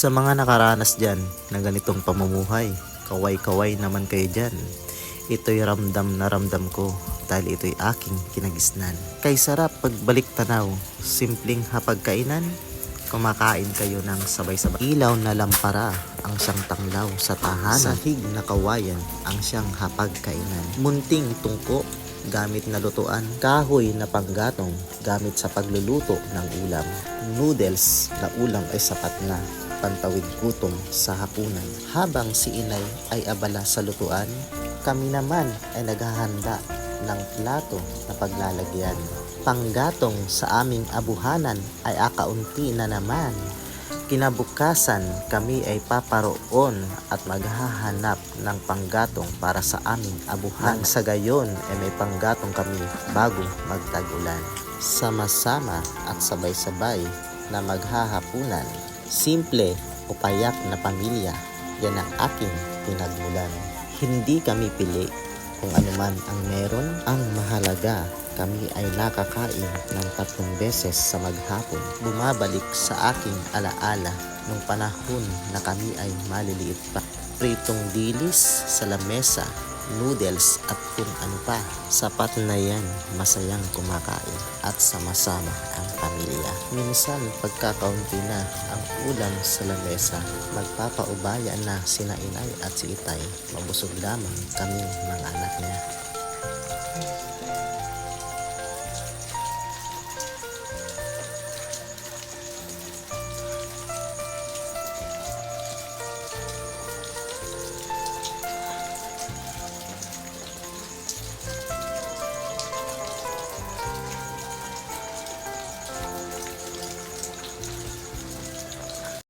Sa mga nakaranas dyan ng ganitong pamumuhay, kaway-kaway naman kayo dyan. Ito'y ramdam na ramdam ko dahil ito'y aking kinagisnan. Kay sarap pagbalik tanaw, simpleng hapagkainan, kumakain kayo ng sabay-sabay. Ilaw na lampara ang siyang tanglaw sa tahanan. Sahig na kawayan ang siyang hapagkainan. Munting tungko gamit na lutuan. Kahoy na panggatong gamit sa pagluluto ng ulam. Noodles na ulam ay sapat na pantawid gutom sa hapunan. Habang si inay ay abala sa lutuan, kami naman ay naghahanda ng plato na paglalagyan. Panggatong sa aming abuhanan ay akaunti na naman. Kinabukasan kami ay paparoon at maghahanap ng panggatong para sa aming abuhan. Nang sa gayon ay may panggatong kami bago magtag-ulan. Sama-sama at sabay-sabay na maghahapunan. Simple o payak na pamilya, yan ang aking pinagmulan. Hindi kami pili kung anuman ang meron. Ang mahalaga, kami ay nakakain ng tatlong beses sa maghapon. Bumabalik sa aking alaala nung panahon na kami ay maliliit pa. Pritong dilis sa lamesa, noodles at kung ano pa. Sapat na yan, masayang kumakain at sama-sama ang pamilya. Minsan pagkakaunti na ang ulam sa lamesa, magpapaubaya na sina inay at si itay. Mabusog lamang kaming mga anak niya.